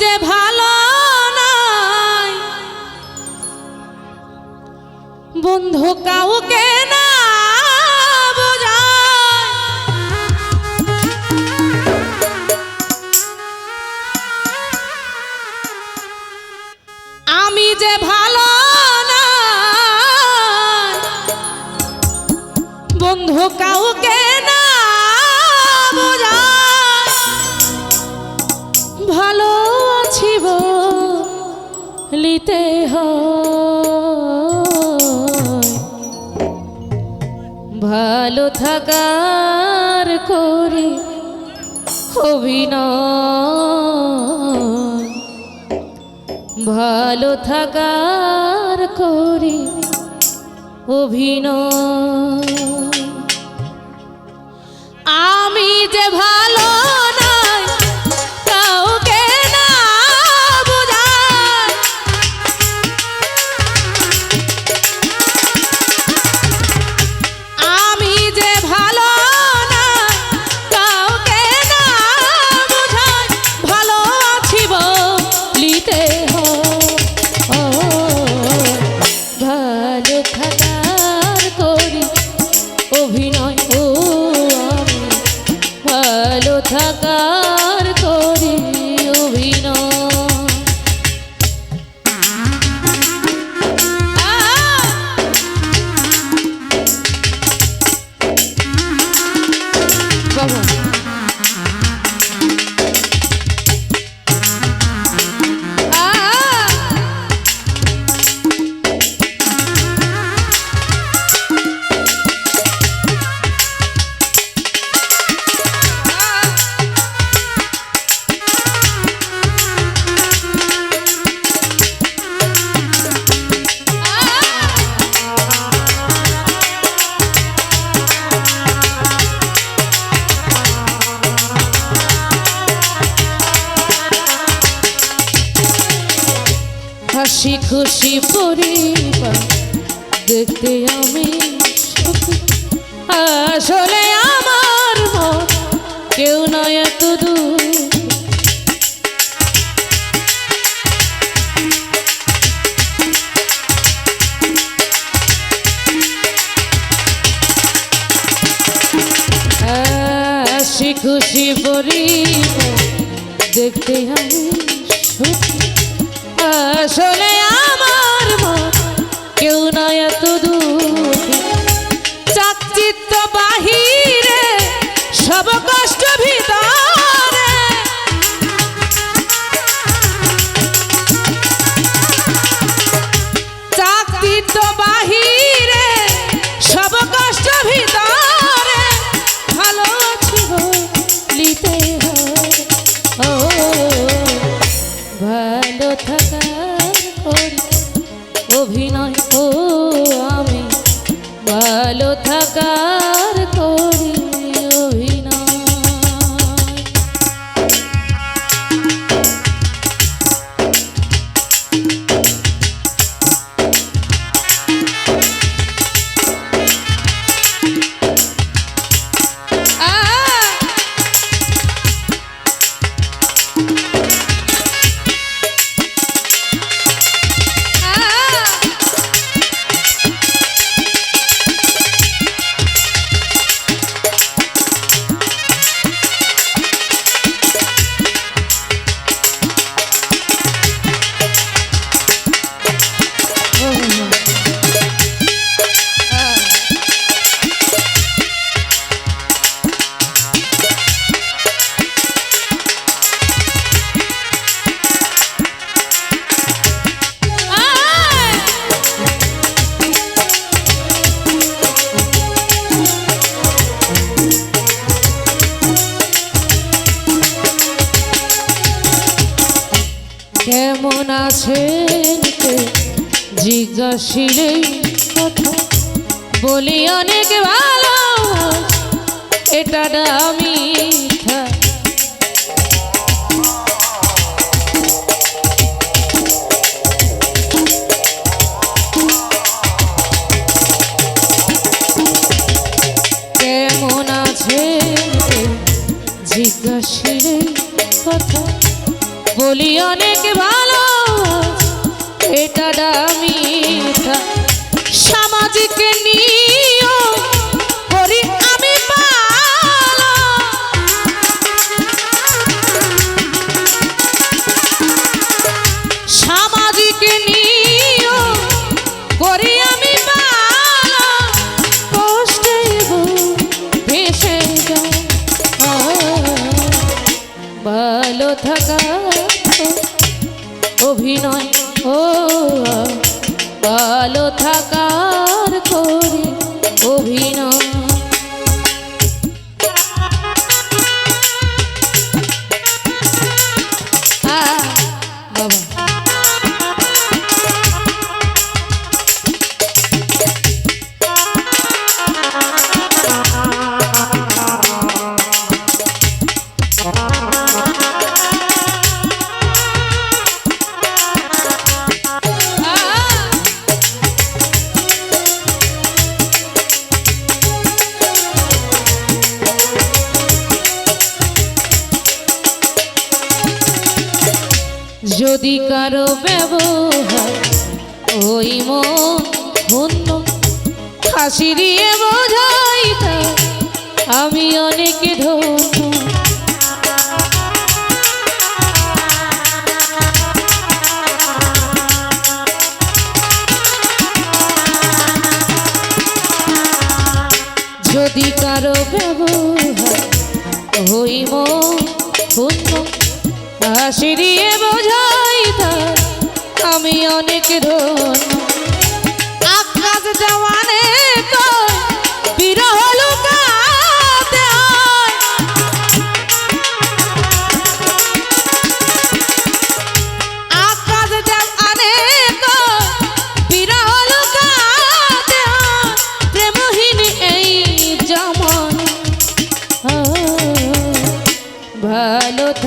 যে ভালো নাই। বন্ধু কাউকে না হয়। ভালো থাকার করি অভিনয়। ভালো থাকার করি অভিনয়। আমি যে ভালো খুশি পরিবার দেখতে আমি। আসলে আমার কেউ নয় এত দূর খুশি পরিবার দেখতে আমি চাকচিত্ত বাহিরে আছেন জিজ্ঞাসিলে কথা, বলি, অনেক ভালো, এটা আমি কেমন আছে? জিজ্ঞাসিলে কথা, বলি, অনেক ভালো। এটা মিথ্যা সামাজিক নিয়ম অভিনয় যদি কারও ব্যবহার ওই মন হন্য হাসি দিয়ে বোঝাই তা আমি অনেকে ধন্য। হাসি দিয়ে বোঝাই আমি অনেক ধন আকাশ জওয়ানে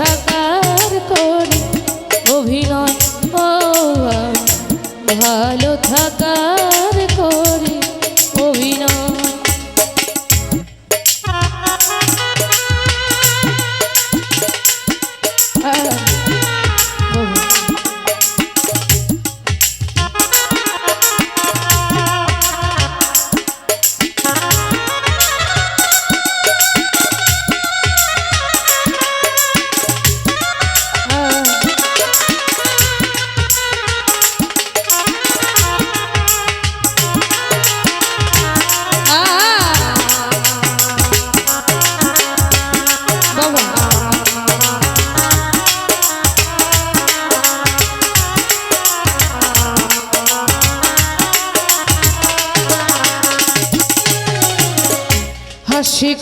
থাকার করি অভিনয় ভালো থাকার করি অভিনয়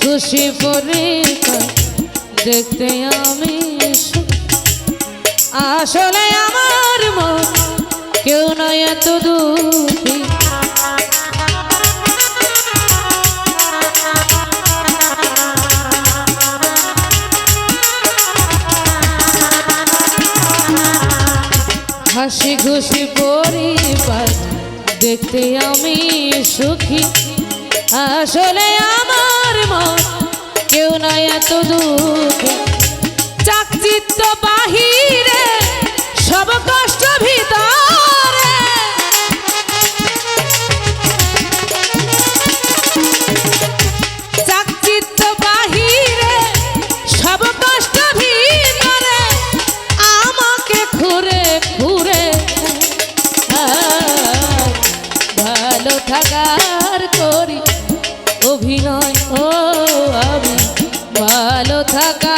খুশি পরে দেখতে আমি আসলে আমার মন কেউ নয় এত দুঃখী। হাসি খুশি পরিবার দেখতে আমি সুখী। আসলে আমার কেউ নাই এত দুঃখে। চাকচিত্য বাহিরে, সব কষ্ট ভিতরে। চাকচিত্য বাহিরে, সব কষ্ট ভিতরে। আমাকে ঘুরে ঘুরে। ভালো থাকার করি, অভিনয় ভালো